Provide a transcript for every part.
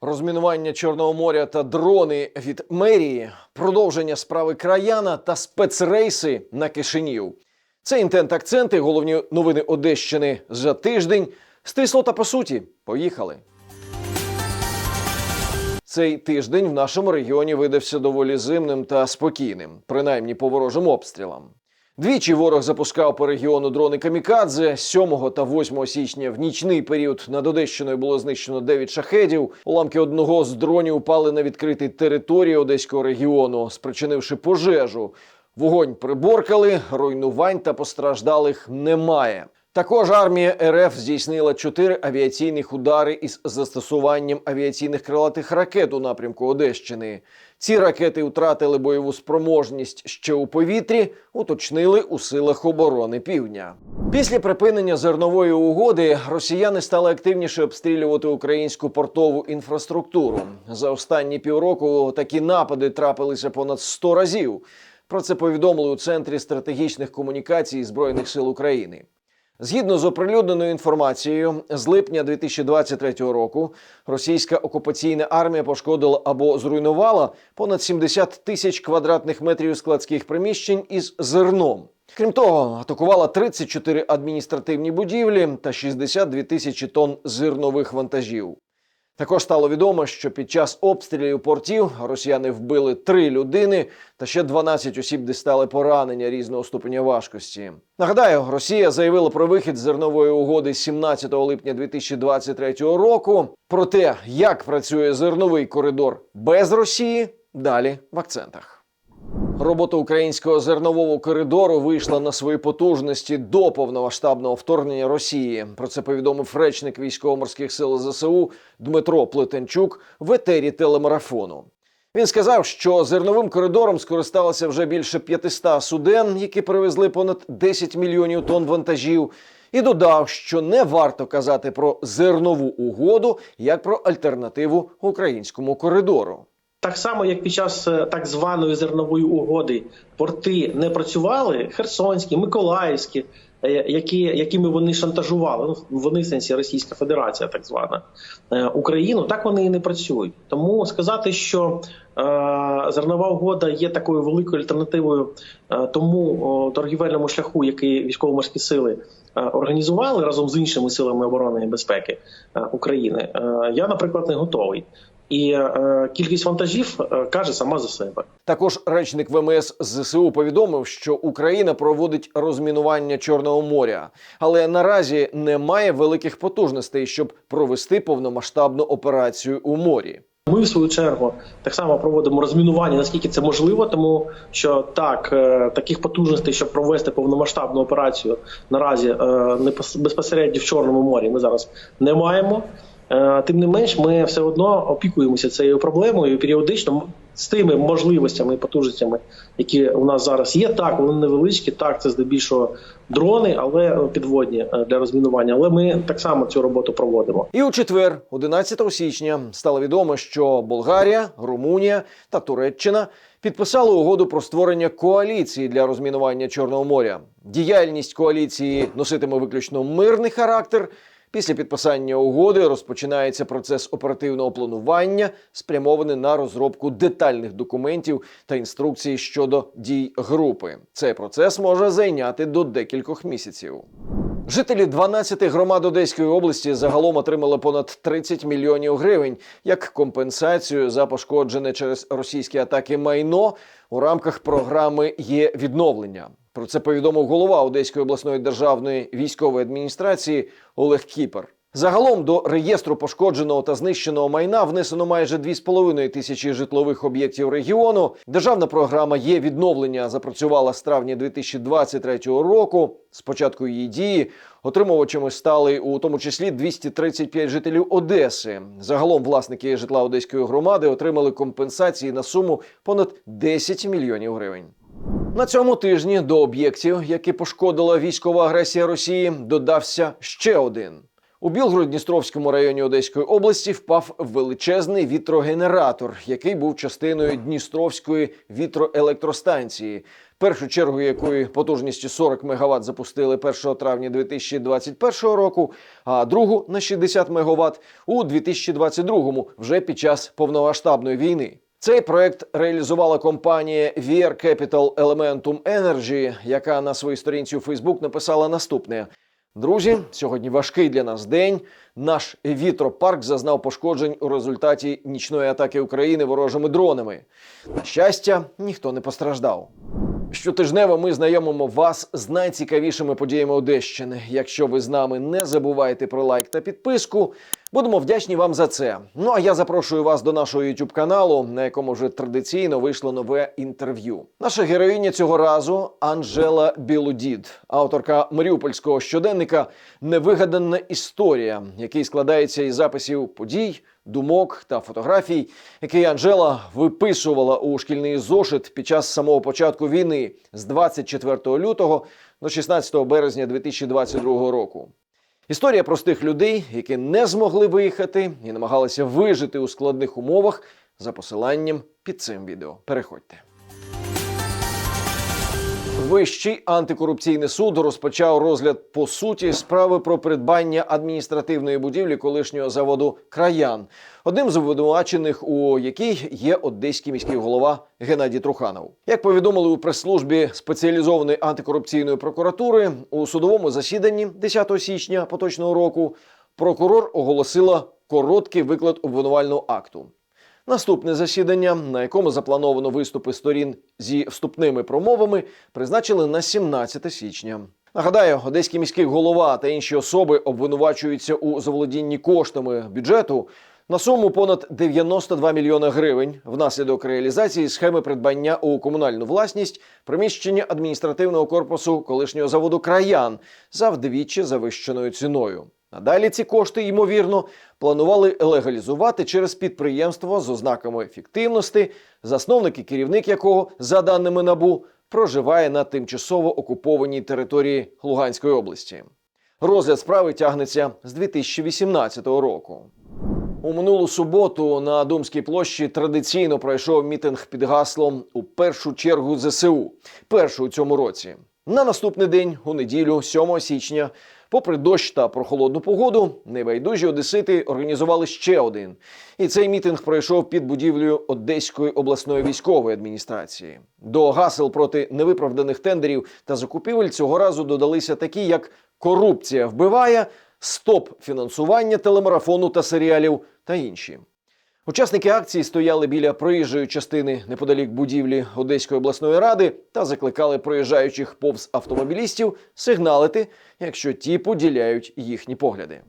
Розмінування Чорного моря та дрони від мерії, продовження справи краяна та спецрейси на Кишинів. Це інтент акценти, головні новини Одещини за тиждень. Стисло та по суті. Поїхали. Цей тиждень в нашому регіоні видався доволі зимним та спокійним, принаймні по ворожим обстрілам. Двічі ворог запускав по регіону дрони камікадзе. 7 та 8 січня в нічний період над Одещиною було знищено 9 шахедів. Уламки одного з дронів упали на відкритій території одеського регіону, спричинивши пожежу. Вогонь приборкали, руйнувань та постраждалих немає. Також армія РФ здійснила чотири авіаційних удари із застосуванням авіаційних крилатих ракет у напрямку Одещини. Ці ракети втратили бойову спроможність ще у повітрі, уточнили у силах оборони півдня. Після припинення зернової угоди росіяни стали активніше обстрілювати українську портову інфраструктуру. За останні півроку такі напади трапилися понад 100 разів. Про це повідомили у центрі стратегічних комунікацій Збройних сил України. Згідно з оприлюдненою інформацією, з липня 2023 року російська окупаційна армія пошкодила або зруйнувала понад 70 тисяч квадратних метрів складських приміщень із зерном. Крім того, атакувала 34 адміністративні будівлі та 62 тисячі тонн зернових вантажів. Також стало відомо, що під час обстрілів портів росіяни вбили три людини та ще 12 осіб дістали поранення різного ступеня важкості. Нагадаю, Росія заявила про вихід з зернової угоди 17 липня 2023 року. Про те, як працює зерновий коридор без Росії, далі в акцентах. Робота українського зернового коридору вийшла на свої потужності до повномасштабного вторгнення Росії. Про це повідомив речник військово-морських сил ЗСУ Дмитро Плетенчук в етері телемарафону. Він сказав, що зерновим коридором скористалося вже більше 500 суден, які привезли понад 10 мільйонів тонн вантажів. І додав, що не варто казати про зернову угоду як про альтернативу українському коридору. Так само, як під час е, так званої зернової угоди порти не працювали, Херсонські, Миколаївські, е, які, якими вони шантажували, ну вони в сенсі Російська Федерація, так звана е, Україну, так вони і не працюють. Тому сказати, що е, зернова угода є такою великою альтернативою е, тому о, торгівельному шляху, який військово-морські сили е, організували разом з іншими силами оборони і безпеки е, України, е, я, наприклад, не готовий. І е, кількість вантажів е, каже сама за себе. Також речник ВМС ЗСУ повідомив, що Україна проводить розмінування Чорного моря, але наразі немає великих потужностей, щоб провести повномасштабну операцію у морі. Ми в свою чергу так само проводимо розмінування, наскільки це можливо, тому що так е, таких потужностей, щоб провести повномасштабну операцію, наразі е, не пос- безпосередньо в Чорному морі. Ми зараз не маємо. Е, Тим не менш, ми все одно опікуємося цією проблемою і періодично з тими можливостями і потужностями, які у нас зараз є. Так, вони невеличкі, так це здебільшого дрони, але е, підводні е, для розмінування. Але ми так само цю роботу проводимо. І у четвер, 11 січня, стало відомо, що Болгарія, Румунія та Туреччина підписали угоду про створення коаліції для розмінування Чорного моря. Діяльність коаліції носитиме виключно мирний характер. Після підписання угоди розпочинається процес оперативного планування, спрямований на розробку детальних документів та інструкцій щодо дій групи. Цей процес може зайняти до декількох місяців. Жителі 12 громад Одеської області загалом отримали понад 30 мільйонів гривень як компенсацію за пошкоджене через російські атаки майно у рамках програми є відновлення. Про це повідомив голова Одеської обласної державної військової адміністрації Олег Кіпер. Загалом до реєстру пошкодженого та знищеного майна внесено майже 2,5 тисячі житлових об'єктів регіону. Державна програма є відновлення запрацювала з травня 2023 року. З початку її дії отримувачами стали у тому числі 235 жителів Одеси. Загалом власники житла Одеської громади отримали компенсації на суму понад 10 мільйонів гривень. На цьому тижні до об'єктів, які пошкодила військова агресія Росії, додався ще один. У Білгород-Дністровському районі Одеської області впав величезний вітрогенератор, який був частиною Дністровської вітроелектростанції, першу чергу якої потужністю 40 МВт запустили 1 травня 2021 року, а другу на 60 МВт у 2022 вже під час повномасштабної війни. Цей проект реалізувала компанія VR Capital Elementum Energy, яка на своїй сторінці у Facebook написала наступне: Друзі, сьогодні важкий для нас день. Наш вітропарк зазнав пошкоджень у результаті нічної атаки України ворожими дронами. На щастя, ніхто не постраждав. Щотижнево ми знайомимо вас з найцікавішими подіями Одещини. Якщо ви з нами, не забувайте про лайк та підписку. Будемо вдячні вам за це. Ну а я запрошую вас до нашого youtube каналу, на якому вже традиційно вийшло нове інтерв'ю. Наша героїня цього разу Анжела Білудід, авторка маріупольського щоденника Невигадана історія, який складається із записів подій, думок та фотографій, які Анжела виписувала у шкільний зошит під час самого початку війни з 24 лютого до 16 березня 2022 року. Історія простих людей, які не змогли виїхати і намагалися вижити у складних умовах за посиланням під цим відео. Переходьте. Вищий антикорупційний суд розпочав розгляд по суті справи про придбання адміністративної будівлі колишнього заводу Краян, одним з обвинувачених, у якій є одеський міський голова Геннадій Труханов. Як повідомили у прес-службі спеціалізованої антикорупційної прокуратури у судовому засіданні 10 січня поточного року, прокурор оголосила короткий виклад обвинувального акту. Наступне засідання, на якому заплановано виступи сторін зі вступними промовами, призначили на 17 січня. Нагадаю, одеський міський голова та інші особи обвинувачуються у заволодінні коштами бюджету на суму понад 92 мільйони гривень внаслідок реалізації схеми придбання у комунальну власність приміщення адміністративного корпусу колишнього заводу Краян за вдвічі завищеною ціною. Надалі ці кошти, ймовірно, планували легалізувати через підприємство з ознаками ефективності, засновник і керівник якого, за даними набу, проживає на тимчасово окупованій території Луганської області. Розгляд справи тягнеться з 2018 року. У минулу суботу на Думській площі традиційно пройшов мітинг під гаслом у першу чергу ЗСУ, перший у цьому році. На наступний день, у неділю, 7 січня, попри дощ та прохолодну погоду, небайдужі одесити організували ще один. І цей мітинг пройшов під будівлею Одеської обласної військової адміністрації. До гасел проти невиправданих тендерів та закупівель цього разу додалися такі, як корупція вбиває, стоп фінансування телемарафону та серіалів та інші. Учасники акції стояли біля проїжджої частини неподалік будівлі Одеської обласної ради та закликали проїжджаючих повз автомобілістів сигналити, якщо ті поділяють їхні погляди.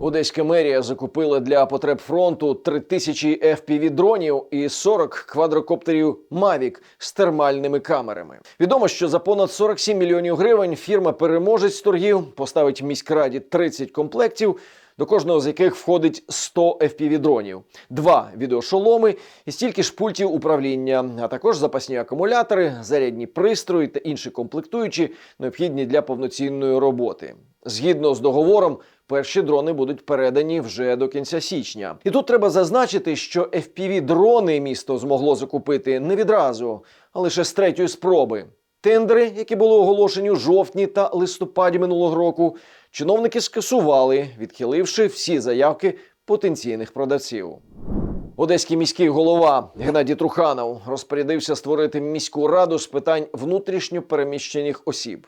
Одеська мерія закупила для потреб фронту 3000 FPV-дронів і 40 квадрокоптерів Mavic з термальними камерами. Відомо, що за понад 47 мільйонів гривень фірма переможець торгів поставить міськраді 30 комплектів, до кожного з яких входить 100 FPV-дронів, два відеошоломи і стільки ж пультів управління, а також запасні акумулятори, зарядні пристрої та інші комплектуючі, необхідні для повноцінної роботи. Згідно з договором, перші дрони будуть передані вже до кінця січня. І тут треба зазначити, що FPV-дрони місто змогло закупити не відразу, а лише з третьої спроби. Тендери, які були оголошені у жовтні та листопаді минулого року, чиновники скасували, відхиливши всі заявки потенційних продавців. Одеський міський голова Геннадій Труханов розпорядився створити міську раду з питань внутрішньо переміщених осіб.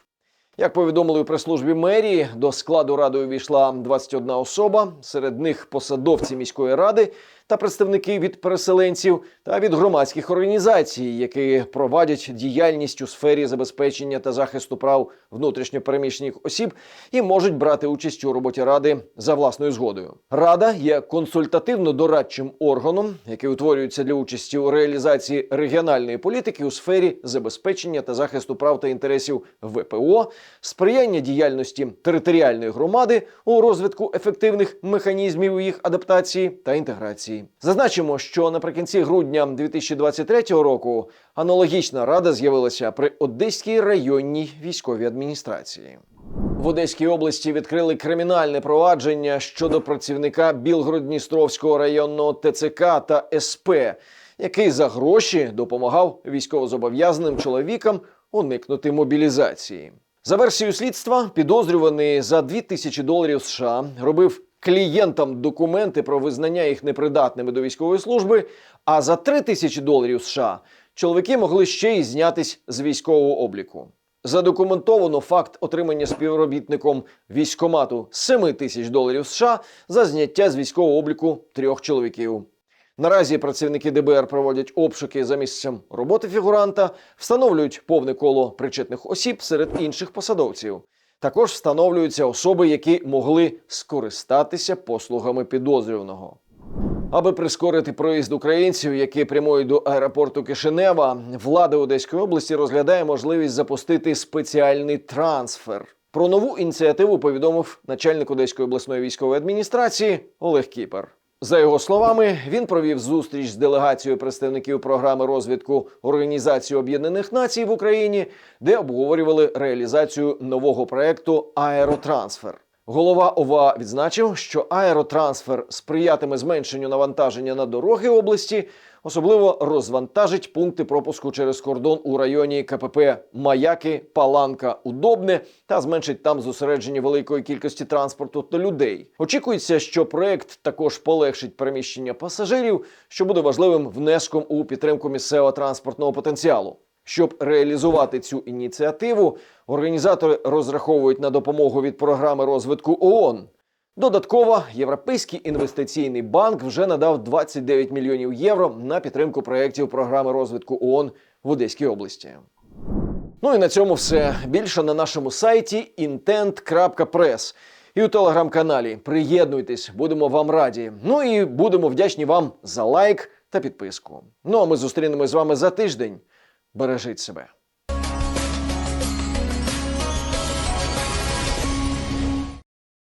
Як повідомили у прес-службі мерії, до складу ради увійшла 21 особа, серед них посадовці міської ради та представники від переселенців та від громадських організацій, які провадять діяльність у сфері забезпечення та захисту прав внутрішньо переміщених осіб і можуть брати участь у роботі ради за власною згодою. Рада є консультативно-дорадчим органом, який утворюється для участі у реалізації регіональної політики у сфері забезпечення та захисту прав та інтересів ВПО, сприяння діяльності територіальної громади у розвитку ефективних механізмів їх адаптації та інтеграції. Операцій. Зазначимо, що наприкінці грудня 2023 року аналогічна рада з'явилася при Одеській районній військовій адміністрації. В Одеській області відкрили кримінальне провадження щодо працівника Білгород-Дністровського районного ТЦК та СП, який за гроші допомагав військовозобов'язаним чоловікам уникнути мобілізації. За версією слідства, підозрюваний за 2000 доларів США робив клієнтам документи про визнання їх непридатними до військової служби, а за 3000 доларів США чоловіки могли ще й знятись з військового обліку. Задокументовано факт отримання співробітником військомату 7 тисяч доларів США за зняття з військового обліку трьох чоловіків. Наразі працівники ДБР проводять обшуки за місцем роботи фігуранта, встановлюють повне коло причетних осіб серед інших посадовців. Також встановлюються особи, які могли скористатися послугами підозрюваного. Аби прискорити проїзд українців, які прямують до аеропорту Кишинева, влада Одеської області розглядає можливість запустити спеціальний трансфер. Про нову ініціативу повідомив начальник Одеської обласної військової адміністрації Олег Кіпер. За його словами, він провів зустріч з делегацією представників програми розвитку Організації Об'єднаних Націй в Україні, де обговорювали реалізацію нового проекту Аеротрансфер. Голова ОВА відзначив, що аеротрансфер сприятиме зменшенню навантаження на дороги області, особливо розвантажить пункти пропуску через кордон у районі КПП Маяки, Паланка, Удобне та зменшить там зосередження великої кількості транспорту та людей. Очікується, що проект також полегшить переміщення пасажирів, що буде важливим внеском у підтримку місцевого транспортного потенціалу. Щоб реалізувати цю ініціативу, організатори розраховують на допомогу від програми розвитку ООН. Додатково Європейський інвестиційний банк вже надав 29 мільйонів євро на підтримку проєктів програми розвитку ООН в Одеській області. Ну і на цьому все. Більше на нашому сайті intent.press і у телеграм-каналі. Приєднуйтесь, будемо вам раді. Ну і будемо вдячні вам за лайк та підписку. Ну а ми зустрінемось з вами за тиждень. Бережіть себе.